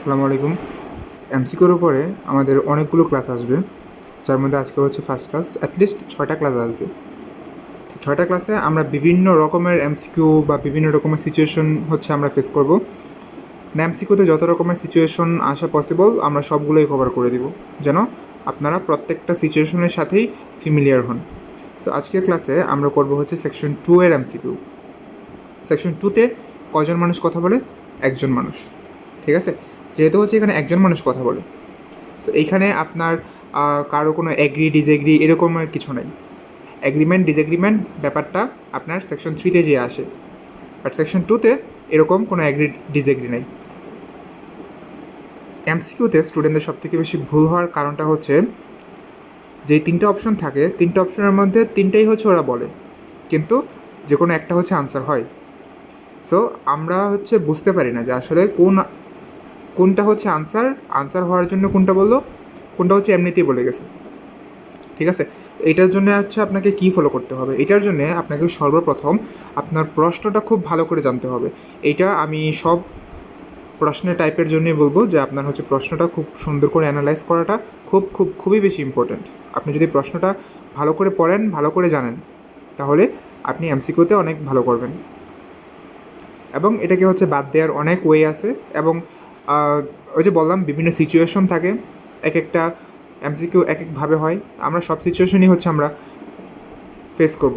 আসসালামু আলাইকুম। এমসিকিউর উপরে আমাদের অনেকগুলো ক্লাস আসবে। যার মধ্যে আজকে হচ্ছে ফার্স্ট ক্লাস অ্যাটলিস্ট ছয়টা ক্লাস আসবে। তো ছয়টা ক্লাসে আমরা বিভিন্ন রকমের এমসিকিউ বা বিভিন্ন রকমের সিচুয়েশন হচ্ছে আমরা ফেস করব। এমসিকিউতে যত রকমের সিচুয়েশন আসা পসিবল আমরা সবগুলোই কভার করে দিব। যেন আপনারা প্রত্যেকটা সিচুয়েশনের সাথেই ফিমিলিয়ার হন। তো আজকের ক্লাসে আমরা করব হচ্ছে সেকশন টু এর এমসিকিউ সেকশন টুতে কজন মানুষ কথা বলে? একজন মানুষ। ঠিক আছে? যেহেতু হচ্ছে এখানে একজন মানুষ কথা বলে। তো এইখানে আপনার কারও কোনো এগ্রি ডিসএগ্রি এরকমের কিছু নাই। এগ্রিমেন্ট ডিসএগ্রিমেন্ট ব্যাপারটা আপনার সেকশন থ্রিতে যে আসে। বাট সেকশন টুতে এরকম কোনো এগ্রি ডিসএগ্রি নাই। এমসিকিউতে স্টুডেন্টদের সব থেকে বেশি ভুল হওয়ার কারণটা হচ্ছে, যে তিনটে অপশন থাকে, তিনটে অপশনের মধ্যে তিনটেই হচ্ছে ওরা বলে। কিন্তু যে কোনো একটা হচ্ছে আনসার হয়। সো আমরা হচ্ছে বুঝতে পারি না যে আসলে কোন কোনটা হচ্ছে আনসার আনসার হওয়ার জন্য কোনটা বলল? কোনটা হচ্ছে এমনিতেই বলে গেছে। ঠিক আছে? এটার জন্য হচ্ছে আপনাকে কি ফলো করতে হবে? এটার জন্য আপনাকে সর্বপ্রথম আপনার প্রশ্নটা খুব ভালো করে জানতে হবে। এটা আমি সব প্রশ্নের টাইপের জন্যই বলব যে আপনার হচ্ছে প্রশ্নটা খুব সুন্দর করে অ্যানালাইজ করাটা খুব খুব, খুবই বেশি ইম্পর্ট্যান্ট আপনি যদি প্রশ্নটা ভালো করে পড়েন, ভালো করে জানেন, তাহলে আপনি এমসিকিউতে অনেক ভালো করবেন। এবং এটাকে হচ্ছে বাদ দেওয়ার অনেক ওয়ে আছে এবং ওই যে বললাম, বিভিন্ন সিচুয়েশন থাকে এক একটা এমসিকিউ এক একভাবে হয়। আমরা সব সিচুয়েশনই হচ্ছে আমরা ফেস করব।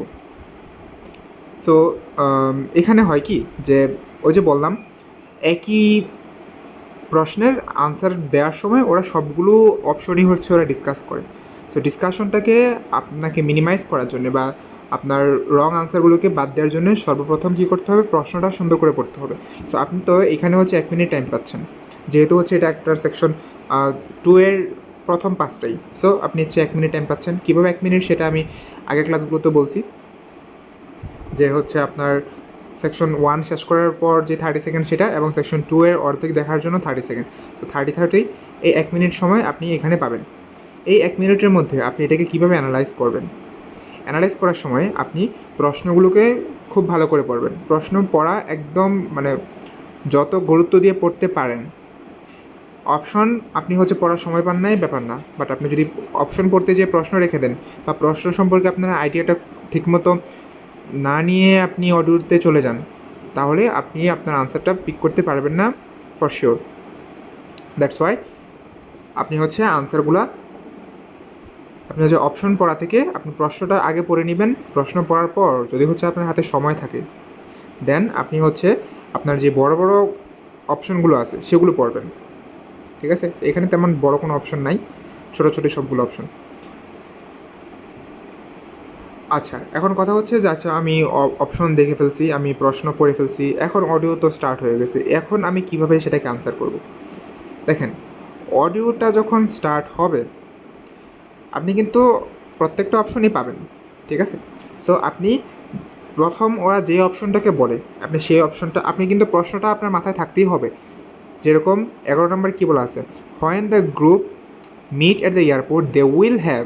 সো এখানে হয় কি যে, ওই যে বললাম, একই প্রশ্নের আনসার দেওয়ার সময় ওরা সবগুলো অপশনই হচ্ছে ওরা ডিসকাস করে। সো ডিসকাশনটাকে আপনাকে মিনিমাইজ করার জন্য বা আপনার রং আনসারগুলোকে বাদ দেওয়ার জন্য সর্বপ্রথম কী করতে হবে? প্রশ্নটা সুন্দর করে পড়তে হবে। সো আপনি তো এখানে হচ্ছে এক মিনিট টাইম পাচ্ছেন। যেহেতু হচ্ছে এটা একটা সেকশন টু এর প্রথম পাঁচটাই। সো আপনি হচ্ছে এক মিনিট টাইম পাচ্ছেন। কীভাবে এক মিনিট সেটা আমি আগের ক্লাসগুলোতে বলছি। যে হচ্ছে আপনার সেকশন ওয়ান শেষ করার পর যে থার্টি সেকেন্ড সেটা এবং সেকশন টু এর অর্ধেক দেখার জন্য thirty second so thirty thirty এই এক মিনিট সময় আপনি এখানে পাবেন। এই এক মিনিটের মধ্যে আপনি এটাকে কীভাবে অ্যানালাইজ করবেন? অ্যানালাইজ করার সময় আপনি প্রশ্নগুলোকে খুব ভালো করে পড়বেন। প্রশ্ন পড়া একদম মানে যত গুরুত্ব দিয়ে পড়তে পারেন অপশন আপনি হচ্ছে পড়ার সময় পান নাই, ব্যাপার না। বাট আপনি যদি অপশন পড়তে যেয়ে প্রশ্ন রেখে দেন, বা প্রশ্ন সম্পর্কে আপনার আইডিয়াটা ঠিকমতো না নিয়ে আপনি অডিওতে চলে যান, তাহলে আপনি আপনার আনসারটা পিক করতে পারবেন না ফর শিওর দ্যাটস ওয়াই আপনি হচ্ছে আনসারগুলা আপনি হচ্ছে অপশন পড়া থেকে আপনি প্রশ্নটা আগে পড়ে নেবেন। প্রশ্ন পড়ার পর যদি হচ্ছে আপনার হাতে সময় থাকে দেন আপনি হচ্ছে আপনার যে বড় বড় অপশনগুলো আছে সেগুলো পড়বেন। ঠিক আছে? এখানে তেমন বড় কোনো অপশন নাই, ছোটো ছোটো সবগুলো অপশন আচ্ছা এখন কথা হচ্ছে যে আচ্ছা আমি অপশন দেখে ফেলছি, আমি প্রশ্ন পড়ে ফেলছি, এখন অডিও তো স্টার্ট হয়ে গেছে। এখন আমি কীভাবে সেটাকে আনসার করব? দেখেন অডিওটা যখন স্টার্ট হবে কিন্তু প্রত্যেকটা অপশনই পাবেন, ঠিক আছে? সো আপনি প্রথম ওরা যে অপশনটাকে বলে, আপনি সেই অপশনটা আপনি কিন্তু প্রশ্নটা আপনার মাথায় থাকতেই হবে। যেরকম এগারো নম্বর কী বলা আছে? When the group meet at the airport they will have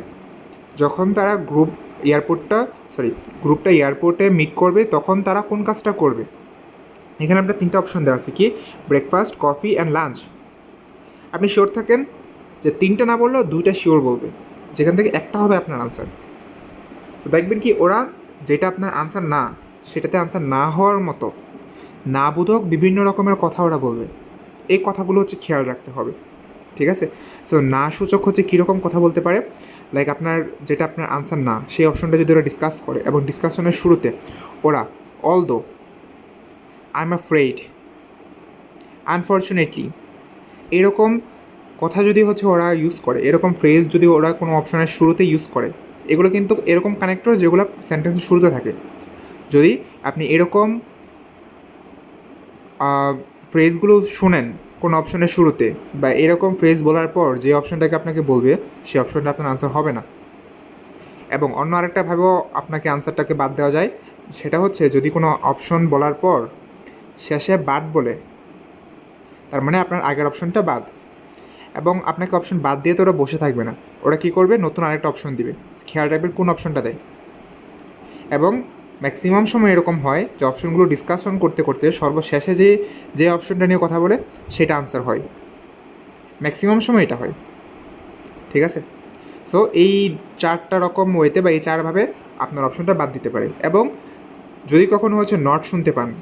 যখন তারা গ্রুপ এয়ারপোর্টটা সরি গ্রুপটা এয়ারপোর্টে মিট করবে, তখন তারা কোন কাজটা করবে? এখানে আপনার তিনটা অপশন দেওয়া আছে, কি? ব্রেকফাস্ট কফি অ্যান্ড লাঞ্চ আপনি শিওর থাকেন যে তিনটা না বললেও দুইটা শিওর বলবে। যেখান থেকে একটা হবে আপনার আনসার সো দেখবেন কি, ওরা যেটা আপনার আনসার না, সেটাতে আনসার না হওয়ার মতো না বোধক বিভিন্ন রকমের কথা ওরা বলবে। এই কথাগুলো হচ্ছে খেয়াল রাখতে হবে, ঠিক আছে? সো না সূচক হচ্ছে কীরকম কথা বলতে পারে? লাইক আপনার যেটা আপনার আনসার না, সেই অপশনটা যদি ওরা ডিসকাস করে এবং ডিসকাশনের শুরুতে ওরা all though I am Fred unfortunately এরকম কথা যদি হচ্ছে ওরা ইউজ করে, এরকম ফ্রেজ যদি ওরা কোনো অপশনের শুরুতে ইউজ করে, এগুলো কিন্তু এরকম কানেক্টর যেগুলো সেন্টেন্সের শুরুতে থাকে। যদি আপনি এরকম ফ্রেজগুলো শুনেন কোন অপশনের শুরুতে বা এরকম ফ্রেজ বলার পর যে অপশনটাকে আপনাকে বলবে সেই অপশনটা আপনার আনসার হবে না। এবং অন্য আরেকটাভাবেও আপনাকে আনসারটাকে বাদ দেওয়া যায়, সেটা হচ্ছে যদি কোনো অপশন বলার পর শেষে বাদ বলে, তার মানে আপনার আগের অপশনটা বাদ। এবং আপনাকে অপশন বাদ দিয়ে তো ওরা বসে থাকবে না। ওরা কী করবে? নতুন আরেকটা অপশন দিবে। খেয়াল রাখবেন কোন অপশনটা দেয়। এবং ম্যাক্সিমাম সময় এরকম হয় যে অপশনগুলো ডিসকাশন করতে করতে সর্বশেষে যে যে অপশনটা নিয়ে কথা বলে, সেটা আনসার হয়। ম্যাক্সিমাম সময় এটা হয়। ঠিক আছে? সো এই চারটা রকম ওয়েতে বা এই চারভাবে আপনার অপশনটা বাদ দিতে পারে এবং যদি কখনো হচ্ছে নট শুনতে পান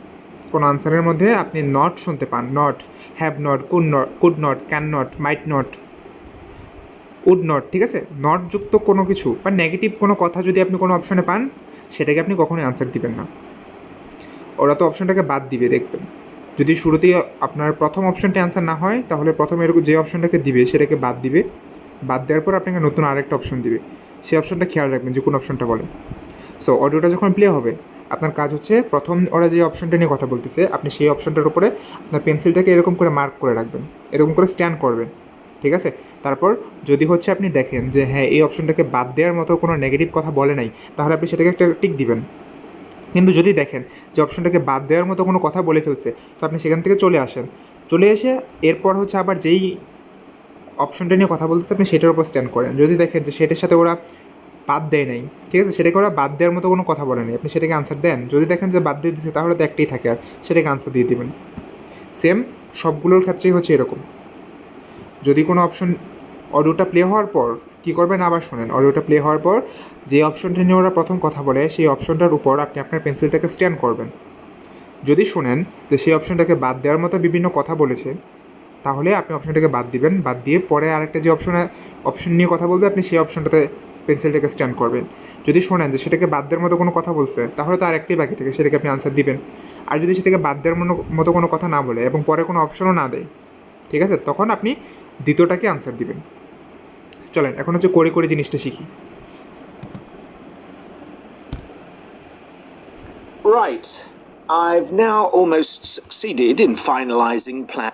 কোনো আনসারের মধ্যে আপনি নট শুনতে পান। Not have not could not could not can not might not would not ঠিক আছে? নট যুক্ত কোনো কিছু বা নেগেটিভ কোনো কথা যদি আপনি কোনো অপশনে পান, সেটাকে আপনি কখনোই আনসার দিবেন না। ওরা তো অপশনটাকে বাদ দিবে, দেখবেন। যদি শুরুতেই আপনার প্রথম অপশনটা অ্যান্সার না হয়, তাহলে প্রথমে এরকম যে অপশনটাকে দিবে, সেটাকে বাদ দিবে। বাদ দেওয়ার পর আপনাকে নতুন আরেকটা অপশন দিবে। সেই অপশনটা খেয়াল রাখবেন যে কোন অপশনটা বলে। সো অডিওটা যখন প্লে হবে আপনার কাজ হচ্ছে প্রথম ওরা যে অপশনটা নিয়ে কথা বলতেছে, আপনি সেই অপশনটার উপরে আপনার পেন্সিলটাকে এরকম করে মার্ক করে রাখবেন, এরকম করে স্ট্যান্ড করবেন, ঠিক আছে? তারপর যদি হচ্ছে আপনি দেখেন যে হ্যাঁ এই অপশনটাকে বাদ দেওয়ার মতো কোনো নেগেটিভ কথা বলে নাই, তাহলে আপনি সেটাকে একটা টিক দিবেন। কিন্তু যদি দেখেন যে অপশনটাকে বাদ দেওয়ার মতো কোনো কথা বলে ফেলছে, তো আপনি সেখান থেকে চলে আসেন। চলে এসে এরপর হচ্ছে আবার যেই অপশনটা নিয়ে কথা বলতেছে, আপনি সেটার উপর স্ট্যান্ড করেন। যদি দেখেন যে সেটার সাথে ওরা বাদ দেয় নাই, ঠিক আছে? সেটাকে ওরা বাদ দেওয়ার মতো কোনো কথা বলে নাই। আপনি সেটাকে আনসার দেন। যদি দেখেন যে বাদ দিয়ে দিচ্ছে তাহলে তো একটাই থাকে আর, সেটাকে আনসার দিয়ে দিবেন। সেম সবগুলোর ক্ষেত্রেই হচ্ছে এরকম। যদি কোনো অপশন অডিওটা প্লে হওয়ার পর, কী করবেন? আবার শোনেন। অডিওটা প্লে হওয়ার পর, যে অপশনটা নিয়ে ওরা প্রথম কথা বলে, সেই অপশনটার উপর আপনি আপনার পেন্সিলটাকে স্ট্যান্ড করবেন। যদি শোনেন যে সেই অপশনটাকে বাদ দেওয়ার মতো বিভিন্ন কথা বলেছে, তাহলে আপনি অপশনটাকে বাদ দিবেন। বাদ দিয়ে পরে আরেকটা যে অপশনে অপশন নিয়ে কথা বলবে, আপনি সেই অপশনটাতে পেন্সিলটাকে স্ট্যান্ড করবেন যদি শোনেন যে সেটাকে বাদ দেওয়ার মতো কোনো কথা বলছে, তাহলে তো আরেকটাই বাকি থাকে, সেটাকে আপনি আনসার দিবেন আর যদি সেটাকে বাদ দেওয়ার মতো কোনো কথা না বলে এবং পরে কোনো অপশনও না দেয়, ঠিক আছে তখন আপনি দ্বিতীয়টাকে আনসার দিবেন চলেন, এখন হচ্ছে করে করে জিনিসটা শিখি Right. I've now almost succeeded in finalizing plan.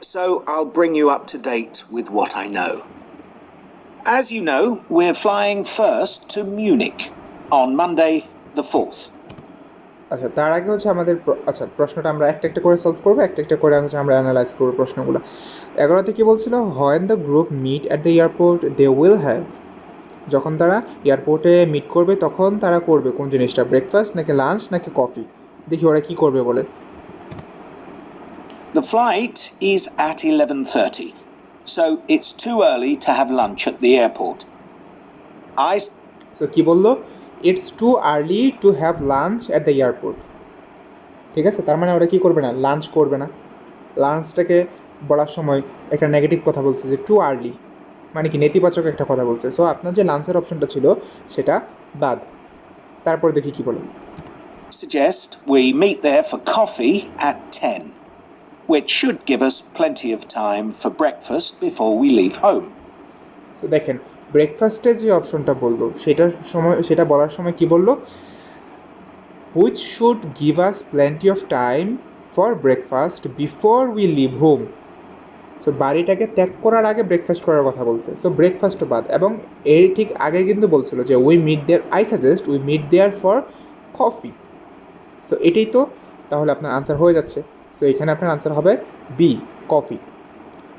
So I'll bring you up to date with what I know. As you know, we're flying first to Munich on Monday the 4th. আচ্ছা তার আগে হচ্ছে আমাদের আচ্ছা প্রশ্নটা আমরা একটা একটা করে সলভ করব একটা একটা করে হচ্ছে আমরা অ্যানালাইজ করব প্রশ্নগুলো এগারোতে কী বলছিল when the group meet at the airport they will have যখন তারা এয়ারপোর্টে মিট করবে তখন তারা করবে কোন জিনিসটা ব্রেকফাস্ট নাকি লাঞ্চ নাকি কফি দেখি ওরা কী করবে বলে The flight is at 11:30. So it's too early to have lunch at the airport. I s- so কী বলল? It's too early to have lunch at the airport ঠিক আছে? তার মানে ওরা কী করবে না? লাঞ্চ করবে না। লাঞ্চটাকে বলার সময় একটা নেগেটিভ কথা বলছে যে টু আর্লি মানে কি নেতিবাচক একটা কথা বলছে। সো আপনার যে লাঞ্চের অপশনটা ছিল সেটা বাদ। তারপর দেখি কী বলে। Suggest we meet there for coffee at 10, which should give us plenty of time for breakfast before we leave home. So দেখেন ব্রেকফাস্টে যে অপশনটা বলল, সেটার সময়, সেটা বলার সময় কি বলল? Which should give us plenty of time for breakfast before we leave home so বাড়িটাকে ত্যাগ করার আগে ব্রেকফাস্ট করার কথা বলছে। সো ব্রেকফাস্টও বাদ। এবং এর ঠিক আগে কিন্তু বলছিল যে we meet there I suggest we meet there for coffee so এটাই তো তাহলে আপনার আনসার হয়ে যাচ্ছে। সো এখানে আপনার আনসার হবে বি কফি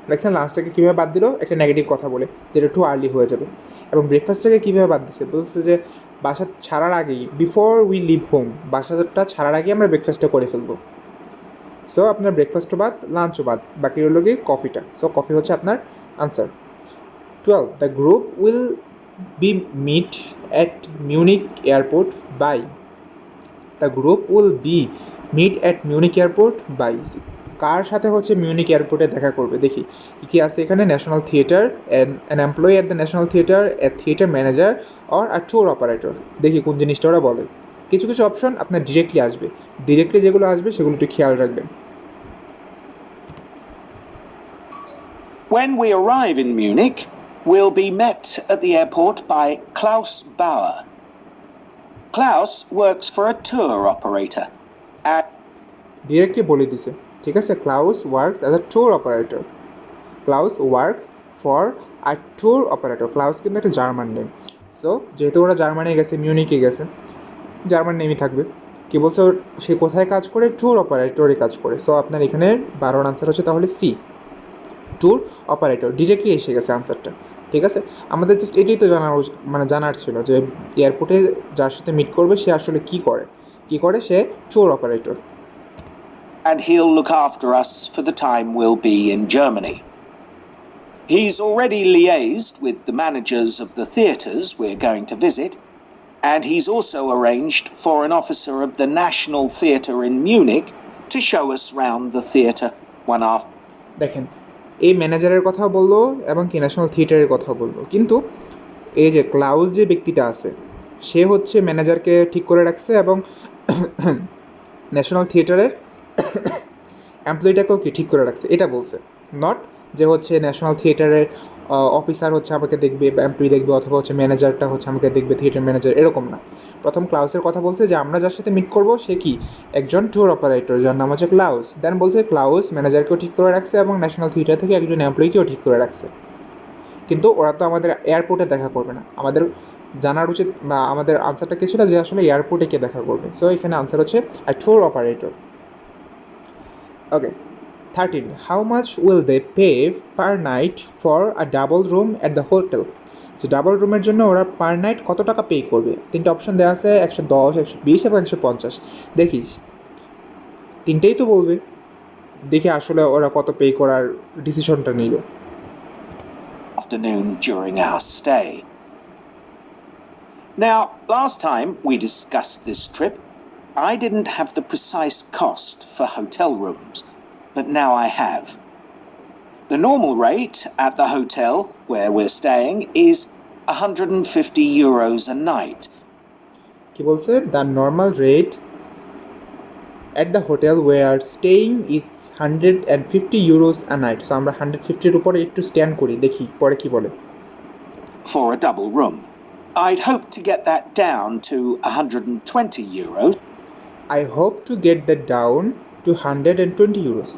দেখছেন লাঞ্চটাকে কীভাবে বাদ দিল? একটা নেগেটিভ কথা বলে, যেটা একটু আর্লি হয়ে যাবে। এবং ব্রেকফাস্টটাকে কীভাবে বাদ দিচ্ছে বলছে যে, বাসা ছাড়ার আগেই বিফোর উই লিভ হোম বাসাটা ছাড়ার আগেই আমরা ব্রেকফাস্টটা করে ফেলব। সো আপনার ব্রেকফাস্টও বাদ লাঞ্চও বাদ, বাকি রইল গিয়ে কফিটা সো কফি হচ্ছে আপনার answer twelve the group will be meet at Munich airport by the group will be meet at Munich airport by কার সাথে হচ্ছে মিউনিক এয়ারপোর্টে দেখা করবে? দেখি কী কী আছে এখানে? National Theatre an employee at the National Theatre a theatre manager or a tour operator দেখি কোন জিনিসটা ওরা বলে। কিছু কিছু অপশন আপনার ডিরেক্টলি আসবে। ডিরেক্টলি যেগুলো আসবে সেগুলো একটু খেয়াল রাখবেন। When we arrive in Munich, we'll be met at the airport by Klaus Bauer. Klaus works for a tour operator. Directly বলে দিছে, ঠিক আছে Klaus works as a tour operator Klaus works for a tour operator Klaus কিন্তু একটা German name so যেহেতু ওরা Germany গেছে মিউনিকে গেছে জার্মান নেমই থাকবে। কি বলছে, সে কোথায় কাজ করে? ট্যুর অপারেটরে কাজ করে। সো আপনার এখানে বারোর আনসার হচ্ছে, তাহলে সি ট্যুর অপারেটর ডিরেক্টলি এসে গেছে আনসারটা ঠিক আছে? আমাদের জাস্ট এটাই তো জানার মানে জানার ছিল যে এয়ারপোর্টে যার সাথে মিট করবে, সে আসলে কি করে? কি করে সে tour operator and he'll look after us for the time we'll be in Germany. He's already liaised with the managers of the theatres we're going to visit, and he's also arranged for an officer of the National Theatre in Munich to show us round the theatre one after. দেখেন এই ম্যানেজারের কথা বলল এবং কি national থিয়েটারের কথা বলল কিন্তু এই যে ক্লাউজ যে ব্যক্তিটা আছে সে হচ্ছে ম্যানেজারকে ঠিক করে রাখছে এবং ন্যাশনাল থিয়েটারের এমপ্লয়িটাকেও কি ঠিক করে রাখছে? এটা বলছে। নট যে হচ্ছে ন্যাশনাল থিয়েটারের অফিসার হচ্ছে আমাকে দেখবে এমপ্লয়ি দেখবে, অথবা হচ্ছে ম্যানেজারটা হচ্ছে আমাকে দেখবে থিয়েটার ম্যানেজার এরকম না। প্রথম ক্লাউসের কথা বলছে যে, আমরা যার সাথে মিট করব, সে কি? একজন ট্যুর অপারেটর যার নাম হচ্ছে ক্লাউস। দেন বলছে, ক্লাউস ম্যানেজারকেও ঠিক করে রাখছে এবং ন্যাশনাল থিয়েটার থেকে একজন এমপ্লয়িকেও ঠিক করে রাখছে। কিন্তু ওরা তো আমাদের এয়ারপোর্টে দেখা করবে না। আমাদের জানার উচিত বা আমাদের আনসারটা কি ছিল যে আসলে এয়ারপোর্টে কে দেখা করবে? সো এখানে আনসার হচ্ছে I tour operator okay thirteen how much will they pay per night for a double room at the hotel যে ডাবল রুমের জন্য ওরা পার নাইট কত টাকা পে করবে? তিনটে অপশন দেওয়া আছে, একশো দশ, একশো বিশ এবং একশো পঞ্চাশ। দেখিস তিনটেই তো বলবে। দেখে আসলে ওরা কত পে করার ডিসিশনটা নিল। Afternoon during our stay. Now, last time we discussed this trip, I didn't have the precise cost for hotel rooms, but now I have. The normal rate at the hotel where we're staying is 150 euros a night. কি বলছে the normal rate at the hotel we're staying is hundred and fifty euros a night so আমরা hundred ফিফটির উপরে একটু stand করি দেখি পরে কি বলে for a double room. I'd hoped to get that down to 120 euros, to get that down to hundred and twenty euros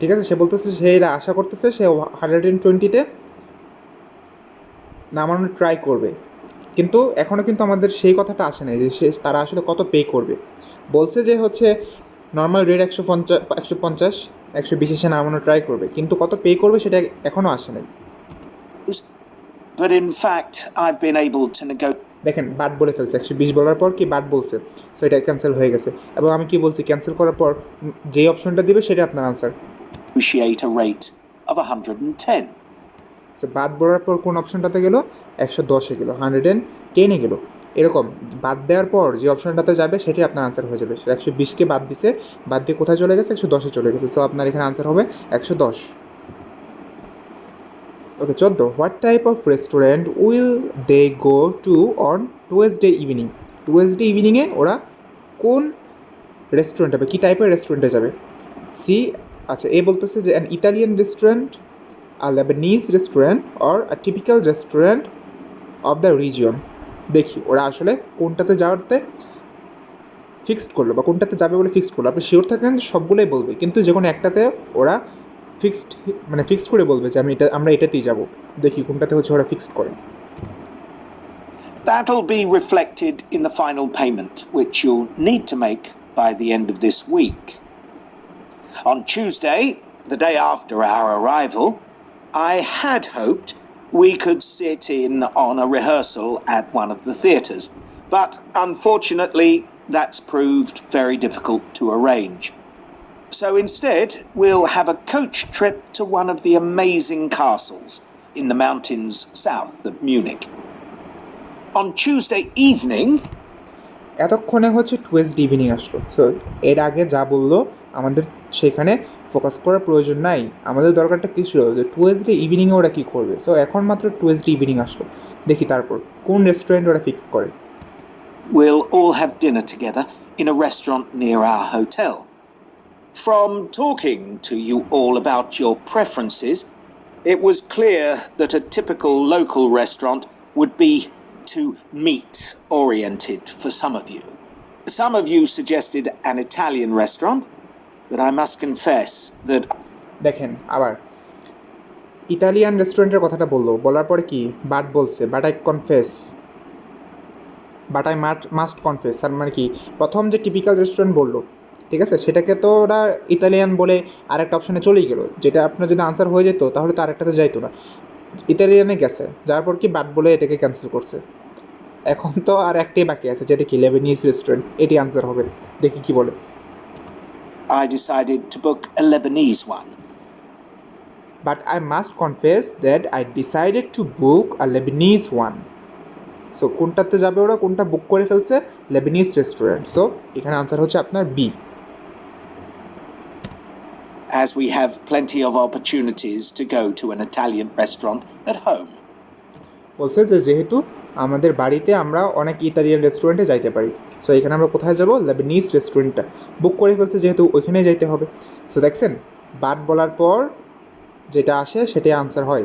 ঠিক আছে সে বলতেছে সে এটা আশা করতেছে সে হান্ড্রেড অ্যান্ড টোয়েন্টিতে নামানোর ট্রাই করবে। কিন্তু এখনও কিন্তু আমাদের সেই কথাটা আসে নাই যে সে তারা আসলে কত পে করবে। বলছে যে হচ্ছে নর্মাল রেট একশো পঞ্চাশ একশো পঞ্চাশ একশো বিশে সে নামানোর ট্রাই করবে। কিন্তু কত পে করবে সেটা এখনও আসে নাই। But in fact, I've been able to negotiate. দেখেন বাট বলে ফেলছে একশো বিশ বলার পর কি বাট বলছে? সো এটা ক্যান্সেল হয়ে গেছে। এবং আমি কি বলছি ক্যান্সেল করার পর যেই অপশনটা দিবে সেটা আপনার answer negotiate a rate of 110. So বাদ বলার পর কোন অপশনটাতে গেলো? একশো দশে গেলো হান্ড্রেড অ্যান্ড টেনে গেলো। এরকম বাদ দেওয়ার পর যে অপশনটাতে যাবে সেটাই আপনার আনসার হয়ে যাবে। একশো বিশকে বাদ দিছে বাদ দিয়ে কোথায় চলে গেছে? একশো দশে চলে গেছে। সো আপনার এখানে আনসার হবে একশো দশ। ওকে চোদ্দ what type of restaurant will they go to on Tuesday evening Tuesday ইভিনিংয়ে ওরা কোন রেস্টুরেন্ট যাবে? কী টাইপের রেস্টুরেন্টে যাবে? সি আচ্ছা এ বলতেছে যে an Italian restaurant a Lebanese restaurant or a typical restaurant of the region. দেখি, ওরা আসলে কোনটাতে যাওয়াতে ফিক্সড করল বা কোনটাতে যাবে বলে ফিক্সড করল। আপনি শিওর থাকেন সবগুলোই বলবে, কিন্তু যে কোনো একটাতে ওরা ফিক্সড মানে ফিক্সড করে বলবে যে আমি এটা আমরা এটাতেই যাব দেখি কোনটাতে হচ্ছে ওরা ফিক্সড করে That'll be reflected in the final payment, which you'll need to make by the end of this week. On Tuesday, the day after our arrival, I had hoped we could sit in on a rehearsal at one of the theatres, but unfortunately, that's proved very difficult to arrange. So instead, we'll have a coach trip to one of the amazing castles in the mountains south of Munich. On Tuesday evening, এতক্ষণে হচ্ছে twist evening আসলো। So এর আগে যা বলল আমাদের সেখানে focus করার প্রয়োজন নাই। আমাদের দরকারটা কিছু যে টুয়েস্ট ডে ইভিনিংয়ে ওরা কী করবে? সো এখন মাত্র টুয়েস্ট ইভিনিং আসলো। দেখি তারপর কোন রেস্টুরেন্ট ওরা ফিক্স করে? Will all have dinner together in a restaurant near a hotel From talking to you all about your preferences, it was clear that a typical local restaurant would be too meat oriented for some of you. Some of you suggested an Italian restaurant, but I must confess that দেখেন আবার Italian রেস্টুরেন্টের কথাটা বলল বলার পরে কি but বলছে but I confess but I must must confess তার মানে কি প্রথম যে টিপিক্যাল রেস্টুরেন্ট বলল ঠিক আছে? সেটাকে তো ওরা ইতালিয়ান বলে আরেকটা অপশনে চলেই গেলো। যেটা আপনার যদি আনসার হয়ে যেত তাহলে তো আরেকটাতে যাইতো না। ইতালিয়ানে গেছে যার পর কি বাট বলে এটাকে ক্যান্সেল করছে। এখন তো আর একটাই বাকি আছে যেটা কি লেবেনিস রেস্টুরেন্ট এটি আনসার হবে। দেখি কি বলে। I decided to book a Lebanese one. But I must confess that I decided to book a Lebanese one so কোনটাতে যাবে ওরা? কোনটা বুক করে ফেলছে? লেবিনিজ রেস্টুরেন্ট সো এখানে আনসার হচ্ছে আপনার B as we have plenty of opportunities to go to an Italian restaurant at home. বলছে যে যেহেতু আমাদের বাড়িতে আমরা অনেক ইতালিয়ান রেস্টুরেন্টে যাইতে পারি। সো এখানে আমরা কোথায় যাব? লেবানিজ রেস্টুরেন্টটা বুক করে ফেলছে যেহেতু ওইখানে যাইতে হবে। সো দেখছেন বাদ বলার পর যেটা আসে সেটাই আনসার হয়।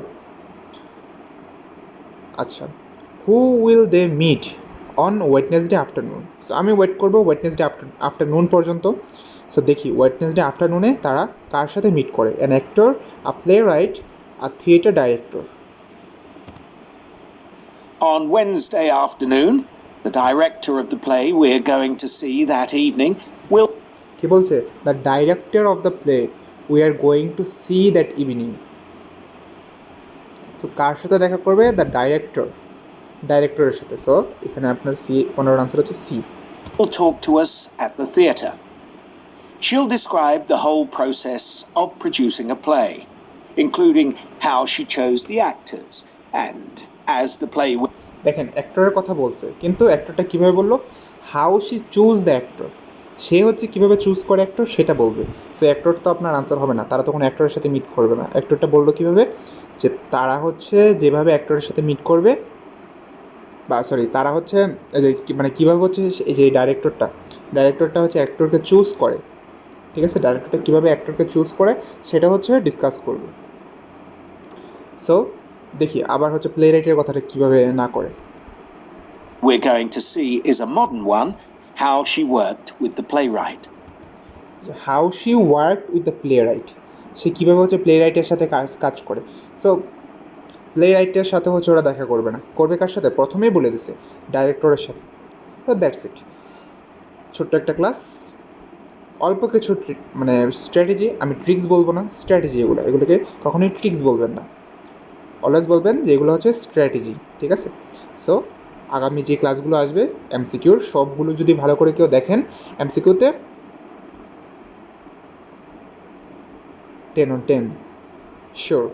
আচ্ছা who will they meet on Wednesday afternoon so আমি ওয়েট করব ওয়েটনেসডে আফটার আফটারনুন পর্যন্ত। সো দেখি ওয়েটনেসডে আফটারনুনে তারা কার সাথে মিট করে? An actor a playwright a theatre director On Wednesday afternoon, the director of the play we're going to see that evening will কি বলছে? The director of the play we are going to see that evening তো কার সাথে দেখা করবে? The director ডাইরেক্টরের সাথে। So এখানে আপনার সি পনেরো আনসার হচ্ছে C will talk to us at the theatre. She'll describe the whole process of producing a play, including how she chose the actors and as the play দেখেন অ্যাক্টরের কথা বলছে কিন্তু অ্যাক্টরটা কীভাবে বলল? How she choose the actor সে হচ্ছে কীভাবে choose করে অ্যাক্টর সেটা বলবে। সো অ্যাক্টর তো আপনার আনসার হবে না তারা তখন অ্যাক্টরের সাথে মিট করবে না। অ্যাক্টরটা বলল কীভাবে? যে তারা হচ্ছে যেভাবে অ্যাক্টরের সাথে মিট করবে বা সরি তারা হচ্ছে মানে কীভাবে হচ্ছে এই যে ডাইরেক্টরটা ডাইরেক্টরটা হচ্ছে অ্যাক্টরকে চুজ করে। ঠিক আছে? ডাইরেক্টরটা কীভাবে অ্যাক্টরকে চুজ করে সেটা হচ্ছে ডিসকাস করবে। সো দেখি আবার হচ্ছে প্লে রাইটের কথাটা কীভাবে না করে। We're going to see is a modern one how she worked with the playwright. How she work with the playwright সে কীভাবে হচ্ছে প্লে রাইটের সাথে কাজ কাজ করে। সো প্লে রাইটের সাথে হচ্ছে ওরা দেখা করবে না। করবে কার সাথে? প্রথমেই বলে দিছে ডাইরেক্টরের সাথে। তো দ্যাটস ইট ছোট্ট একটা ক্লাস অল্প কিছু মানে স্ট্র্যাটেজি আমি ট্রিক্স বলব না স্ট্র্যাটেজি এগুলো, এগুলোকে কখনোই ট্রিক্স বলবেন না। অলওয়েজ বলবেন যে এগুলো হচ্ছে স্ট্র্যাটেজি ঠিক আছে? সো আগামী যে ক্লাসগুলো আসবে এমসিকিউর সবগুলো যদি ভালো করে কেউ দেখেন এমসিকিউতে টেন অন টেন শিওর